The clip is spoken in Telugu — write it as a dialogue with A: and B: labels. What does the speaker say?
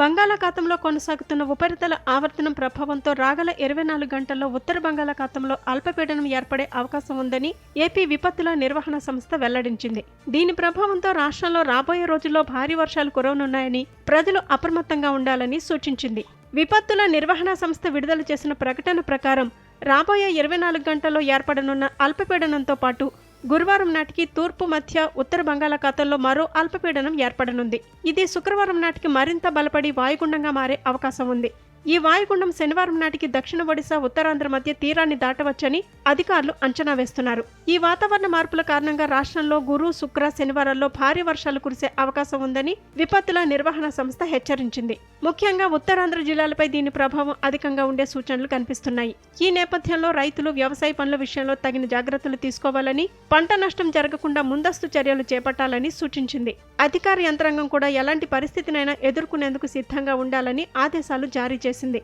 A: బంగాళాఖాతంలో కొనసాగుతున్న ఉపరితల ఆవర్తనం ప్రభావంతో రాగల ఇరవై నాలుగు గంటల్లో ఉత్తర బంగాళాఖాతంలో అల్పపీడనం ఏర్పడే అవకాశం ఉందని ఏపీ విపత్తుల నిర్వహణ సంస్థ వెల్లడించింది. దీని ప్రభావంతో రాష్ట్రంలో రాబోయే రోజుల్లో భారీ వర్షాలు కురవనున్నాయని ప్రజలు అప్రమత్తంగా ఉండాలని సూచించింది. విపత్తుల నిర్వహణ సంస్థ విడుదల చేసిన ప్రకటన ప్రకారం రాబోయే ఇరవై నాలుగు గంటల్లో ఏర్పడనున్న అల్పపీడనంతో పాటు గురువారం నాటికి తూర్పు మధ్య ఉత్తర బంగాళాఖాతంలో మరో అల్పపీడనం ఏర్పడనుంది. ఇది శుక్రవారం నాటికి మరింత బలపడి వాయుగుండంగా మారే అవకాశం ఉంది. ఈ వాయుగుండం శనివారం నాటికి దక్షిణ ఒడిశా ఉత్తరాంధ్ర మధ్య తీరాన్ని దాటవచ్చని అధికారులు అంచనా వేస్తున్నారు. ఈ వాతావరణ మార్పుల కారణంగా రాష్ట్రంలో గురు శుక్ర శనివారాల్లో భారీ వర్షాలు కురిసే అవకాశం ఉందని విపత్తుల నిర్వహణ సంస్థ హెచ్చరించింది. ముఖ్యంగా ఉత్తరాంధ్ర జిల్లాలపై దీని ప్రభావం అధికంగా ఉండే సూచనలు కనిపిస్తున్నాయి. ఈ నేపథ్యంలో రైతులు వ్యవసాయ పనుల విషయంలో తగిన జాగ్రత్తలు తీసుకోవాలని పంట నష్టం జరగకుండా ముందస్తు చర్యలు చేపట్టాలని సూచించింది. అధికార యంత్రాంగం కూడా ఎలాంటి పరిస్థితినైనా ఎదుర్కొనేందుకు సిద్ధంగా ఉండాలని ఆదేశాలు జారీ చేసింది చేసింది.